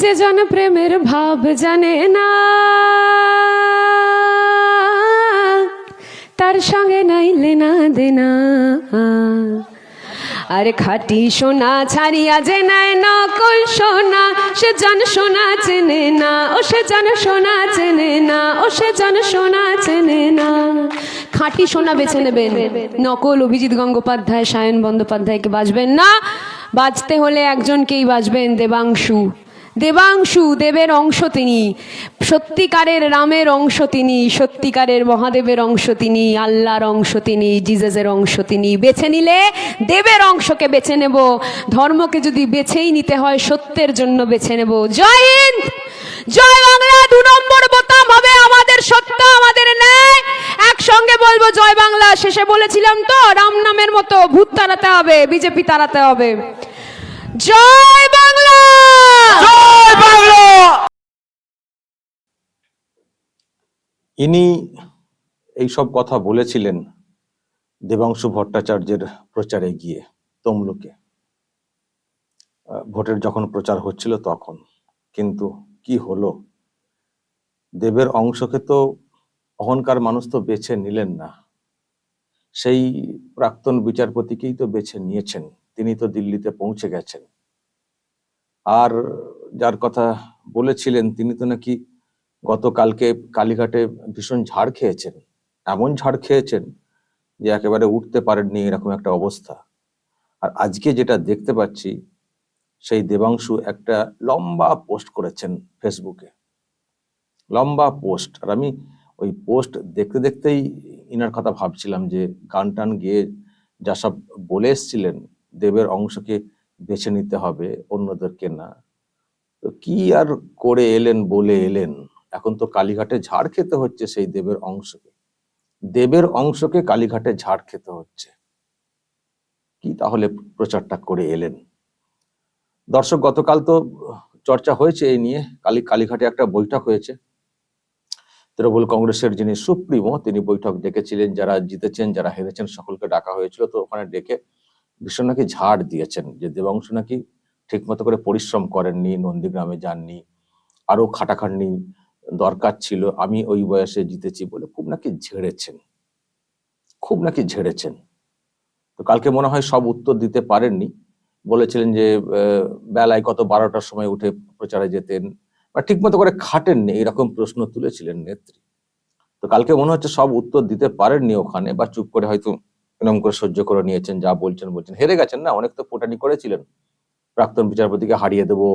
যে জন প্রেমের ভাব জানে না, তার সঙ্গে নাই লেনা দেনা। আর খাটি সোনা ছাড়িয়া যে নাই নকল সোনা, সে জন সোনা চেনে না, ও সে জন সোনা চেনে না, ও সে জন সোনা চেনে না। খাঁটি সোনা বেছে নেবেন, নকল অভিজিৎ গঙ্গোপাধ্যায়, সায়ন বন্দ্যোপাধ্যায়কে বাজবেন না। বাজতে হলে একজনকেই বাজবেন দেবাংশু। দেবাংশু দেবের অংশ তিনি, সত্যিকারের রামের অংশ তিনি, সত্যিকারের মহাদেবের অংশ তিনি, আল্লাহর অংশ তিনি জিজাসের অংশ তিনি। বেছে নিলে দেবের অংশকে বেছে নেব। ধর্মকে যদি বেছেই নিতে হয়, সত্যের জন্য বেছে নেব। জয় হিন্দ! জয় বাংলা! দু নম্বর বোতাম হবে আমাদের সত্য, আমাদের ন্যায়। একসঙ্গে বলব, জয় বাংলা। শেষে বলেছিলাম তো, রাম নামের মতো ভূত তাড়াতে হবে, বিজেপি তাড়াতে হবে। জয় বাংলা! জয় বাংলা! ইনি এইসব কথা বলেছিলেন দেবাংশু ভট্টাচার্যের প্রচারে গিয়ে তমলুকে। ভোটের যখন প্রচার হচ্ছিল তখন। কিন্তু কি হলো? দেবের অংশকে তো অহংকার মানুষ তো বেছে নিলেন না। সেই প্রাক্তন বিচারপতিকেই তো বেছে নিয়েছেন। তিনি তো দিল্লিতে পৌঁছে গেছেন। আর যার কথা বলেছিলেন, তিনি তো নাকি গতকালকে কালীঘাটে ভীষণ ঝাড় খেয়েছেন, এমন ঝাড় খেয়েছেন যে একেবারে উঠতে পারেননি এরকম একটা অবস্থা। আর আজকে যেটা দেখতে পাচ্ছি, সেই দেবাংশু একটা লম্বা পোস্ট করেছেন ফেসবুকে। লম্বা পোস্ট। আর আমি ওই পোস্ট দেখতে দেখতেই ইনার কথা ভাবছিলাম যে, গান টান গিয়ে যা সব বলে এসছিলেন দেবের অংশকে বেছে নিতে হবে, অন্যদেরকে না। তো কি আর করে এলেন বলে এলেন? এখন তো কালীঘাটে ঝাড় খেতে হচ্ছে সেই দেবের অংশকে। দেবের অংশকে কালীঘাটে ঝাড় খেতে হচ্ছে। কি তাহলে প্রচারটা করে এলেন? দর্শক, গতকাল তো চর্চা হয়েছে এই নিয়ে। কালী, কালীঘাটে একটা বৈঠক হয়েছে। তৃণমূল কংগ্রেসের যিনি সুপ্রিমো, তিনি বৈঠক ডেকেছিলেন। যারা জিতেছেন, যারা হেরেছেন, সকলকে ডাকা হয়েছিল। তো ওখানে ডেকে ভীষণ নাকি ঝাড় দিয়েছেন, যে দেবাংশ নাকি ঠিক মতো করে পরিশ্রম করেননি, নন্দীগ্রামে যাননি, আরও খাটাখাটনি দরকার ছিল, আমি ওই বয়সে জিতেছি বলে খুব নাকি ঝেড়েছেন, খুব নাকি ঝেড়েছেন। তো কালকে মনে হয় সব উত্তর দিতে পারেননি, বলেছিলেন যে বেলায় কত বারোটার সময় উঠে প্রচারে যেতেন বা ঠিক মতো করে খাটেননি, এরকম প্রশ্ন তুলেছিলেন নেত্রী। তো কালকে মনে হচ্ছে সব উত্তর দিতে পারেননি ওখানে বা চুপ করে হয়তো এরকম করে সহ্য করে নিয়েছেন, যা বলছেন বলছেন। হেরে গেছেন না, অনেক তো ফোটানি করেছিলেন। প্রাক্তন বিচারপতিকে হারিয়ে দেবো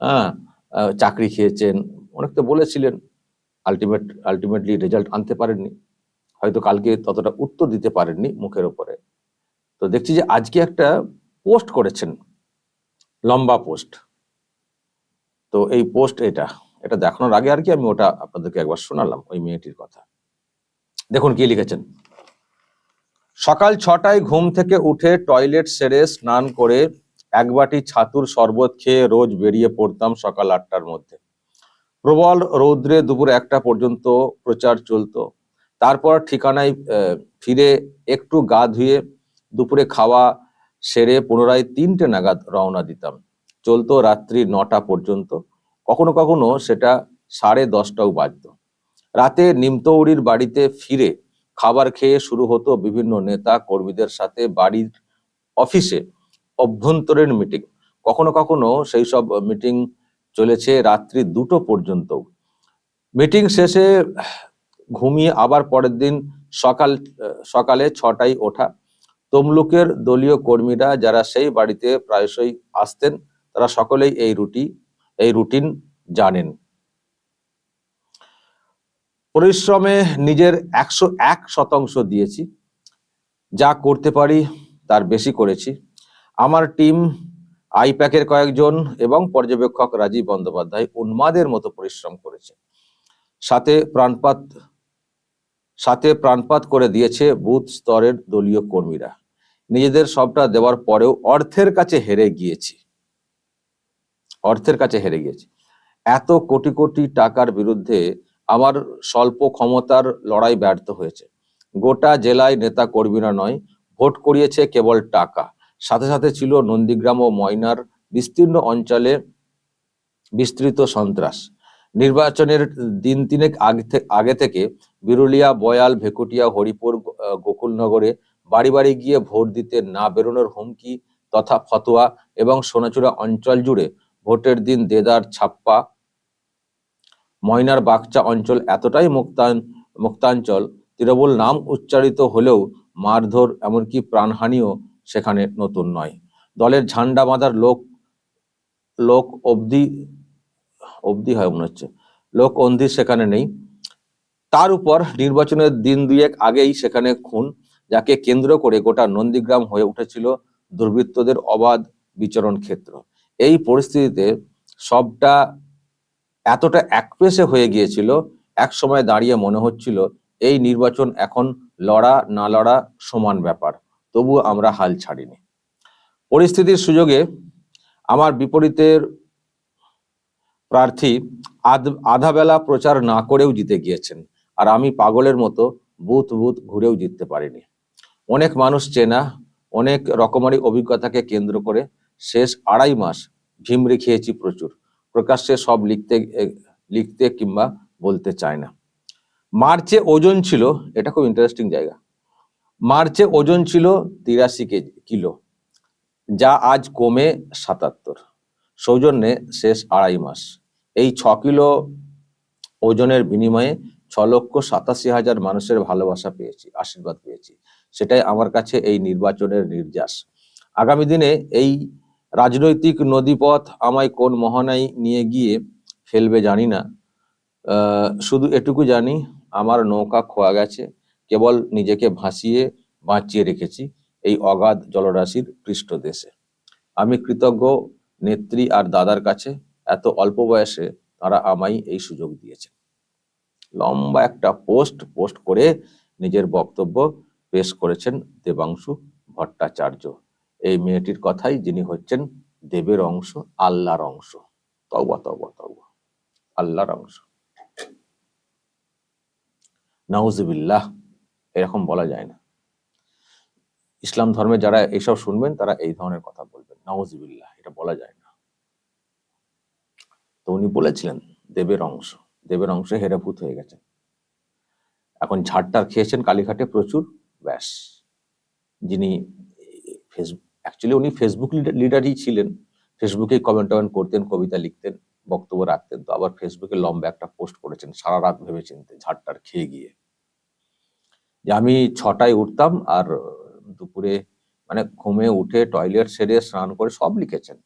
হ্যাঁ চাকরি খেয়েছেন, অনেক তো বলেছিলেন। আলটিমেট আলটিমেটলি রেজাল্ট আনতে পারেননি। হয়তো কালকে ততটা উত্তর দিতে পারেননি মুখের ওপরে তো দেখছি যে আজকে একটা পোস্ট করেছেন, লম্বা পোস্ট। তো এই পোস্ট এটা এটা দেখানোর আগে আর কি আমি ওটা আপনাদেরকে একবার শোনালাম ওই মেয়েটির কথা। দেখুন কি লিখেছেন। সকাল ছটায় ঘুম থেকে উঠে টয়লেট সেরে স্নান করে এক বাটি ছাতুর শরবত খেয়ে রোজ বেরিয়ে পড়তাম সকাল আটটার মধ্যে। প্রবল রৌদ্রে দুপুর একটা পর্যন্ত প্রচার চলতো। তারপর ঠিকানায় ফিরে একটু গা ধুয়ে দুপুরে খাওয়া সেরে পুনরায় তিনটে নাগাদ রওনা দিতাম। চলতো রাত্রি নটা পর্যন্ত। কখনো কখনো সেটা সাড়ে দশটাও বাজতো। রাতে নিমতৌড়ির বাড়িতে ফিরে খাবার খেয়ে শুরু হতো বিভিন্ন নেতা কর্মীদের সাথে বাড়ির অফিসে অভ্যন্তরীণ মিটিং। কখনো কখনো সেই সব মিটিং চলেছে রাত্রি দুটো পর্যন্ত। মিটিং শেষে ঘুমিয়ে আবার পরের দিন সকাল, সকালে ছটায় ওঠা। তমলুকের দলীয় কর্মীরা যারা সেই বাড়িতে প্রায়শই আসতেন, তারা সকলেই এই রুটি, এই রুটিন জানেন। পরিশ্রমে নিজের একশো এক শতাংশ দিয়েছি। যা করতে পারি, তার বেশি করেছি। আমার টিম, আইপ্যাকের কয়েকজন এবং পর্যবেক্ষক রাজীব বন্দ্যোপাধ্যায় উন্মাদের মতো পরিশ্রম করেছে। সাথে প্রাণপাত সাথে প্রাণপাত করে দিয়েছে বুথ স্তরের দলীয় কর্মীরা। নিজেদের সবটা দেওয়ার পরেও অর্থের কাছে হেরে গিয়েছি। অর্থের কাছে হেরে গিয়েছি। এত কোটি কোটি টাকার বিরুদ্ধে আমার স্বল্প ক্ষমতার লড়াই ব্যর্থ হয়েছে। গোটা জেলায় নেতা কর্মীরা নয়, ভোট করিয়েছে কেবল টাকা। সাথে সাথে ছিল নন্দীগ্রাম ও ময়নার বিস্তীর্ণ অঞ্চলে বিস্তৃত সন্ত্রাস। নির্বাচনের দিন তিনেক আগে থেকে বিরুলিয়া, বয়াল, ভেকুটিয়া, হরিপুর গোকুলনগরে বাড়ি বাড়ি গিয়ে ভোট দিতে না বেরোনোর হুমকি তথা ফতোয়া এবং সোনাচূড়া অঞ্চল জুড়ে ভোটের দিন দেদার, ছাপ্পা ময়নার বাগচা অঞ্চল এতটাই মুক্তান, মুক্তাঞ্চল, তৃণমূল নাম উচ্চারিত হলেও মারধর এমনকি প্রাণহানিও সেখানে নতুন নয়। দলের ঝান্ডা বাঁধার লোক লোক অবধি অবধি হয় মনে হচ্ছে, লোক অন্ধি সেখানে নেই। তার উপর নির্বাচনের দিন দুয়েক আগেই সেখানে খুন, যাকে কেন্দ্র করে গোটা নন্দীগ্রাম হয়ে উঠেছিল দুর্বৃত্তদের অবাধ বিচরণ ক্ষেত্র। এই পরিস্থিতিতে সবটা এতটা একপেশে হয়ে গিয়েছিল, এক সময় দাঁড়িয়ে মনে হচ্ছিল, এই নির্বাচন এখন লড়া না লড়া সমান ব্যাপার, তবু আমরা হাল ছাড়িনি। পরিস্থিতির সুযোগে আমার বিপরীতের প্রার্থী আধ- আধা বেলা প্রচার না করেও জিতে গিয়েছেন, আর আমি পাগলের মতো বুথ বুথ ঘুরেও জিততে পারিনি। অনেক মানুষ চেনা, অনেক রকমারি অভিজ্ঞতাকে কেন্দ্র করে শেষ আড়াই মাস ভিমড়ে খেয়েছি প্রচুর। প্রকাশ্যে সব লিখতে লিখতে কিংবা বলতে চায় না। মার্চে ওজন ছিল, এটা খুব ইন্টারেস্টিং জায়গা। মার্চে ওজন ছিল তিরাশি কেজি কিলো, যা আজ কমে সাতাত্তর। সৌজন্যে শেষ আড়াই মাস। এই ছ কিলো ওজনের বিনিময়ে ছ লক্ষ সাতাশি হাজার মানুষের ভালোবাসা পেয়েছি, আশীর্বাদ পেয়েছি। সেটাই আমার কাছে এই নির্বাচনের নির্যাস। আগামী দিনে এই রাজনৈতিক নদীপথ আমায় কোন মহানায় নিয়ে গিয়ে ফেলবে জানি না। শুধু এটুকু জানি, আমার নৌকা খোয়া গেছে, কেবল নিজেকে ভাসিয়ে বাঁচিয়ে রেখেছি এই অগাধ জলরাশির পৃষ্ঠদেশে। আমি কৃতজ্ঞ নেত্রী আর দাদার কাছে, এত অল্প বয়সে তারা আমায় এই সুযোগ দিয়েছে। লম্বা একটা পোস্ট পোস্ট করে নিজের বক্তব্য পেশ করেছেন দেবাংশু ভট্টাচার্য। এই মেয়েটির কথাই যিনি হচ্ছেন দেবের অংশ, আল্লাহর অংশ। তওবা তওবা তওবা। আল্লাহর অংশ। নাউজুবিল্লাহ এরকম বলা যায় না। ইসলাম ধর্মে যারা এইসব শুনবেন, তারা এই ধরনের কথা বলবেন। নাউজুবিল্লাহ এটা বলা যায় না। তো উনি বলেছিলেন, দেবের অংশ। দেবের অংশে হেরাভূত হয়ে গেছেন। এখন ঝাড়টার খেয়েছেন কালীঘাটে প্রচুর, ব্যাস। যিনি ফেসবুক অ্যাকচুয়ালি উনি ফেসবুক লিডারই ছিলেন। ফেসবুকে কমেন্ট টমেন্ট করতেন, কবিতা লিখতেন, বক্তব্য রাখতেন। তো আবার ফেসবুকে লম্বা একটা পোস্ট করেছেন, সারা রাত ভেবে চিনতে ঝাড়টার খেয়ে গিয়ে। যে আমি ছটায় উঠতাম আর দুপুরে মানে ঘুমে উঠে টয়লেট সেরে স্নান করে সব লিখেছেন।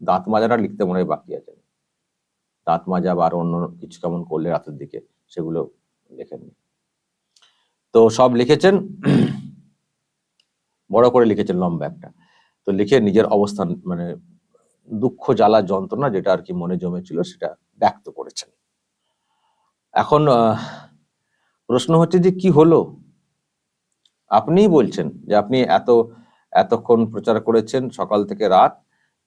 দাঁত মাজাটা লিখতে মনে হয় বাকি আছে। দাঁত মাজা বা আর অন্য কিছু কেমন করলে রাতের দিকে, সেগুলো লেখেননি। তো সব লিখেছেন। বড় করে লিখেছেন লম্বা একটা। তো লিখে নিজের অবস্থান মানে দুঃখ, জ্বালা, যন্ত্রণা যেটা আর কি মনে জমেছিল সেটা ব্যক্ত করেছেন। এখন প্রশ্ন হচ্ছে যে কি হলো? আপনিই বলছেন যে আপনি এত, এতক্ষণ প্রচার করেছেন সকাল থেকে রাত,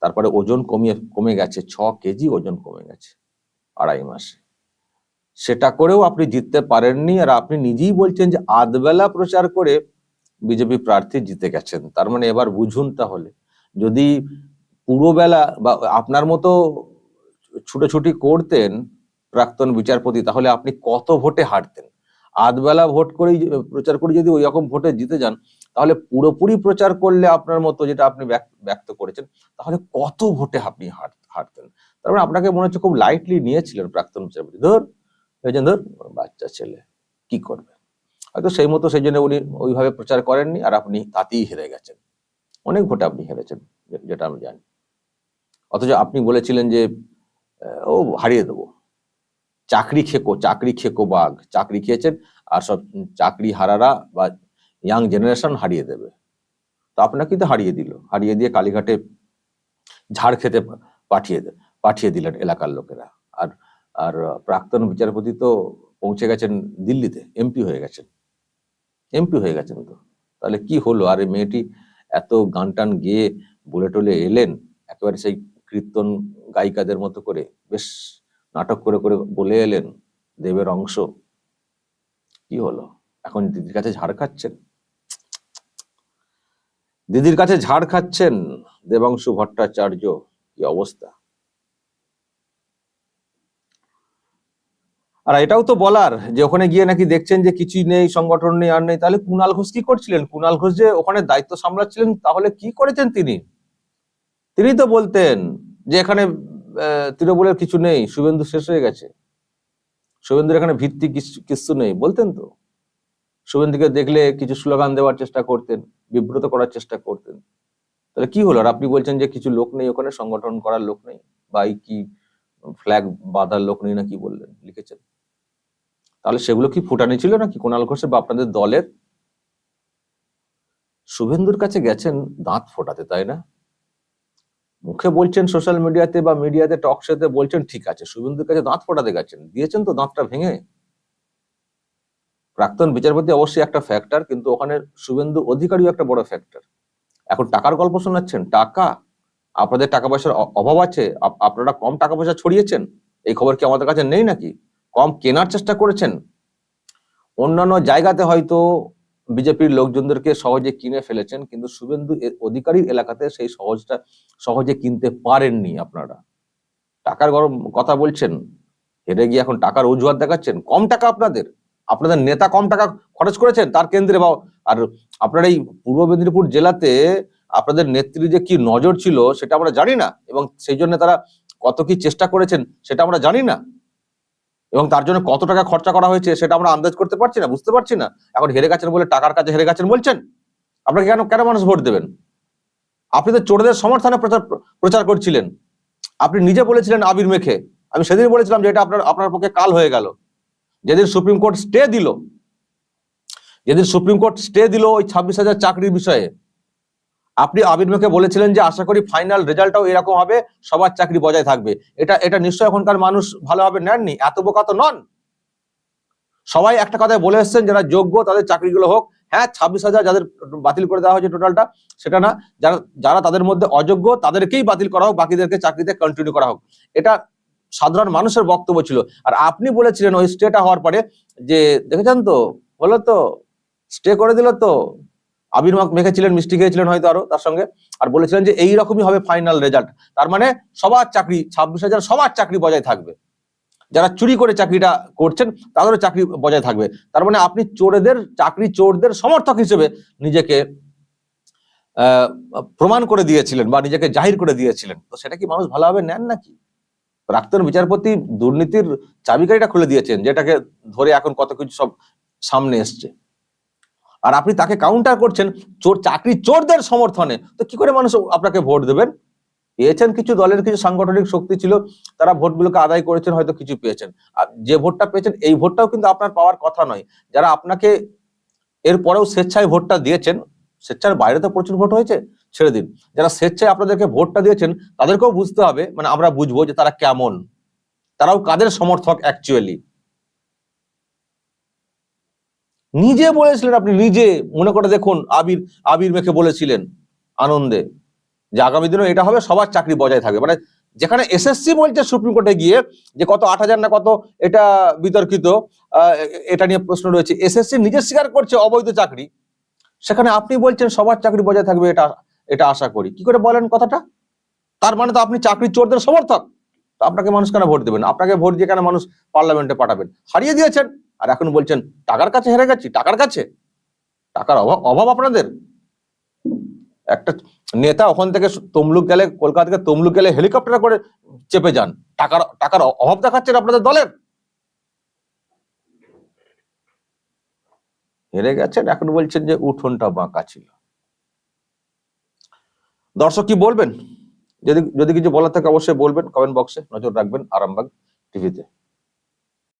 তারপরে ওজন কমিয়ে, কমে গেছে, ছ কেজি ওজন কমে গেছে আড়াই মাসে। সেটা করেও আপনি জিততে পারেননি আর আপনি নিজেই বলছেন যে আধবেলা প্রচার করে বিজেপি প্রার্থী জিতে গেছেন। তার মানে এবার বুঝুন তাহলে। যদি পুরোবেলা বা আপনার মতো ছুটোছুটি করতেন প্রাক্তন বিচারপতি, তাহলে আপনি কত ভোটে হারতেন? আধবেলা ভোট করেই প্রচার করে যদি ওই রকম ভোটে জিতে যান, তাহলে পুরোপুরি প্রচার করলে আপনার মতো যেটা আপনি ব্যক- ব্যক্ত করেছেন, তাহলে কত ভোটে আপনি হার- হারতেন? তারপরে আপনাকে মনে হচ্ছে খুব লাইটলি নিয়েছিলেন প্রাক্তন বিচারপতি। ধর ভেবেছেন ধর বাচ্চা ছেলে, কি করবে? হয়তো সেই মতো, সেই জন্য উনি ওইভাবে প্রচার করেননি, আর আপনি তাতেই হেরে গেছেন। অনেক ভোটে আপনি হেরেছেন যেটা আমি জানি। অথচ আপনি বলেছিলেন যে ও হারিয়ে দেবো। চাকরি খেকো চাকরি খেকো বাঘ, চাকরি খেয়েছেন, আর সব চাকরি হারারা বা ইয়াং জেনারেশন হারিয়ে দেবে। তো আপনাকে তো হারিয়ে দিল। হারিয়ে দিয়ে কালীঘাটে ঝাড় খেতে পাঠিয়ে পাঠিয়ে দিলেন এলাকার লোকেরা। আর আর প্রাক্তন বিচারপতি তো পৌঁছে গেছেন দিল্লিতে, এমপি হয়ে গেছেন। এমপি হয়ে গেছেন তো। তাহলে কি হলো? আর এই মেয়েটি এত গান টান গিয়ে বলে টলে এলেন, একেবারে সেই কীর্তন গায়িকাদের মতো করে, বেশ নাটক করে করে বলে এলেন, দেবের অংশ, কি হলো? এখন দিদির কাছে ঝাড় খাচ্ছেন? দিদির কাছে ঝাড় খাচ্ছেন, দেবাংশু ভট্টাচার্য, কি অবস্থা? আর এটাও তো বলার যে ওখানে গিয়ে নাকি দেখছেন যে কিছুই নেই, সংগঠন নেই, আর নেই। তাহলে কুণাল ঘোষ কি করছিলেন? কুণাল ঘোষ যে ওখানে দায়িত্ব সামলাচ্ছিলেন, তাহলে কি করেছেন তিনি? তিনি তো বলতেন যে এখানে তৃণমূলের কিছু নেই, শুভেন্দু শেষ হয়ে গেছে। শুভেন্দুর এখানে ভিত্তি কিছু- নেই, বলতেন তো। শুভেন্দুকে দেখলে কিছু স্লোগান দেওয়ার চেষ্টা করতেন, বিব্রত করার চেষ্টা করতেন। তাহলে কি হলো? আর আপনি বলছেন যে কিছু লোক নেই ওখানে, সংগঠন করার লোক নেই, বা কি ফ্ল্যাগ বাঁধার লোক নেই না কি বললেন? লিখেছেন। তাহলে সেগুলো কি ফুটানি ছিল নাকি? কোনাল ঘোষের বা আপনাদের দলের? শুভেন্দুর কাছে গেছেন, দাঁত ফোটাতে, তাই না? মুখে বলছেন সোশ্যাল মিডিয়াতে বা মিডিয়াতে টক শোতে বলছেন, ঠিক আছে, শুভেন্দুর কাছে দাঁত ফোটাতে গেছেন। দিয়েছেন তো দাঁতটা ভেঙে। প্রাক্তন বিচারপতি অবশ্যই একটা ফ্যাক্টর কিন্তু ওখানে শুভেন্দু অধিকারীও একটা বড় ফ্যাক্টর এখন টাকার গল্প শোনাচ্ছেন, টাকা? আপনাদের টাকা পয়সার অভাব আছে? আপ- আপনারা কম টাকা পয়সা ছড়িয়েছেন? এই খবর কি আমাদের কাছে নেই নাকি? কম কেনার চেষ্টা করেছেন? অন্যান্য জায়গাতে হয়তো বিজেপির লোকজনদেরকে সহজে কিনে ফেলেছেন, কিন্তু শুভেন্দু অধিকারীর এলাকাতে সেই সহজটা, সহজে কিনতে পারেননি আপনারা। টাকার গরম কথা বলছেন হেরে গিয়ে এখন টাকার অজুহাত দেখাচ্ছেন। কম টাকা আপনাদের? আপনাদের নেতা কম টাকা খরচ করেছেন তার কেন্দ্রে বা, আর আপনার এই পূর্ব মেদিনীপুর জেলাতে আপনাদের নেত্রী যে কি নজর ছিল সেটা আমরা জানি না এবং সেই জন্য তারা কত কি চেষ্টা করেছেন সেটা আমরা জানি না। এবং তার জন্য কত টাকা খরচা করা হয়েছে সেটা আমরা আন্দাজ করতে পারছি না, বুঝতে পারছি না। এখন হেরে গেছেন বলে টাকার কাছে হেরে গেছেন বলছেন? আপনাকে কেন কেন মানুষ ভোট দেবেন? আপনি তো চোরদের সমর্থনে প্রচার প্রচার করছিলেন। আপনি নিজে বলেছিলেন আবির মেখে। আমি সেদিন বলেছিলাম যে এটা আপনার আপনার পক্ষে কাল হয়ে গেল। যেদিন সুপ্রিম কোর্ট স্টে দিল, যেদিন সুপ্রিম কোর্ট স্টে দিল ওই ছাব্বিশ হাজার চাকরির বিষয়ে আপনি আবির মেখে বলেছিলেন যে, আশা করি ফাইনাল রেজাল্টটাও এরকম হবে, সবার চাকরি বজায় থাকবে। এটা এটা নিশ্চয় এখনকার মানুষ ভালোভাবে নেননি, এত বোকা তো নন। সবাই একটা কথায় বলে এসছেন, যারা যোগ্য তাদের চাকরিগুলো হোক। হ্যাঁ ছাব্বিশ হাজার যাদের বাতিল করে দেওয়া হয়েছে টোটালটা সেটা না। যারা যারা তাদের মধ্যে অযোগ্য, তাদেরকেই বাতিল করা হোক, বাকিদেরকে চাকরিতে কন্টিনিউ করা হোক। এটা সাধারণ মানুষের বক্তব্য ছিল। আর আপনি বলেছিলেন ওই স্টেটা হওয়ার পরে যে, দেখেছেন তো? হলো তো? স্টে করে দিল তো? আবির মাখ মেখেছিলেন মিষ্টি খেয়েছিলেন হয়তো আরও তার সঙ্গে, আর বলেছিলেন যে এই রকমই হবে ফাইনাল রেজাল্ট তার মানে সবার চাকরি, ছাব্বিশ হাজার সবার চাকরি বজায় থাকবে। যারা চুরি করে চাকরিটা করছেন, তাদেরও চাকরি বজায় থাকবে। তার মানে আপনি চোরেদের, চাকরি চোরদের সমর্থক হিসেবে নিজেকে প্রমাণ করে দিয়েছিলেন বা নিজেকে জাহির করে দিয়েছিলেন। তো সেটা কি মানুষ ভালোভাবে নেন নাকি? প্রাক্তন বিচারপতি দুর্নীতির চাবিকারিটা খুলে দিয়েছেন, যেটাকে ধরে এখন কত কিছু সব সামনে এসছে। আর আপনি তাকে কাউন্টার করছেন, চোর, চাকরি চোরদের সমর্থনে, তো কি করে মানুষ আপনাকে ভোট দেবেন? পেয়েছেন কিছু দলের কিছু সাংগঠনিক শক্তি ছিল, তারা ভোটগুলোকে আদায় করেছেন, হয়তো কিছু পেয়েছেন। আর যে ভোটটা পেয়েছেন, এই ভোটটাও কিন্তু আপনার পাওয়ার কথা নয়। যারা আপনাকে এরপরেও স্বেচ্ছায় ভোটটা দিয়েছেন, স্বেচ্ছার বাইরে তো প্রচুর ভোট হয়েছে, ছেড়ে দিন। যারা স্বেচ্ছায় আপনাদেরকে ভোটটা দিয়েছেন, তাদেরকেও বুঝতে হবে মানে আমরা বুঝব যে তারা কেমন। তারাও কাদের সমর্থক অ্যাকচুয়ালি নিজে বলেছিলেন, আপনি নিজে মনে করে দেখুন আবির আবির মেখে বলেছিলেন আনন্দে যে আগামী দিনে এটা হবে, সবার চাকরি বজায় থাকবে। মানে যেখানে এসএসসি বলছে সুপ্রিম কোর্টে গিয়ে যে কত আট হাজার না কত এটা বিতর্কিত এটা নিয়ে প্রশ্ন রয়েছে। এসএসসি নিজে স্বীকার করছে অবৈধ চাকরি। সেখানে আপনি বলছেন সবার চাকরি বজায় থাকবে এটা এটা আশা করি। কি করে বলেন কথাটা? তার মানে তো আপনি চাকরি চোরদের সমর্থক। আপনাকে মানুষ কেন ভোট দেবেন? আপনাকে ভোট দিয়ে কেন মানুষ পার্লামেন্টে পাঠাবেন? হারিয়ে দিয়েছেন। আর এখন বলছেন, টাকার কাছে হেরে গেছি, টাকার কাছে? টাকার অভাব অভাব আপনাদের? একটা নেতা ওখান থেকে তমলুক গেলে, কলকাতা থেকে তমলুক গেলে হেলিকপ্টারে করে চেপে যান। টাকার টাকার অভাব দেখাচ্ছেন আপনাদের দলের? হেরে গেছেন, এখন বলছেন যে উঠোনটা বাঁকা ছিল। দর্শক কি বলবেন? যদি যদি কিছু বলার থাকে অবশ্যই বলবেন কমেন্ট বক্সে নজর রাখবেন, আরামবাগ টিভিতে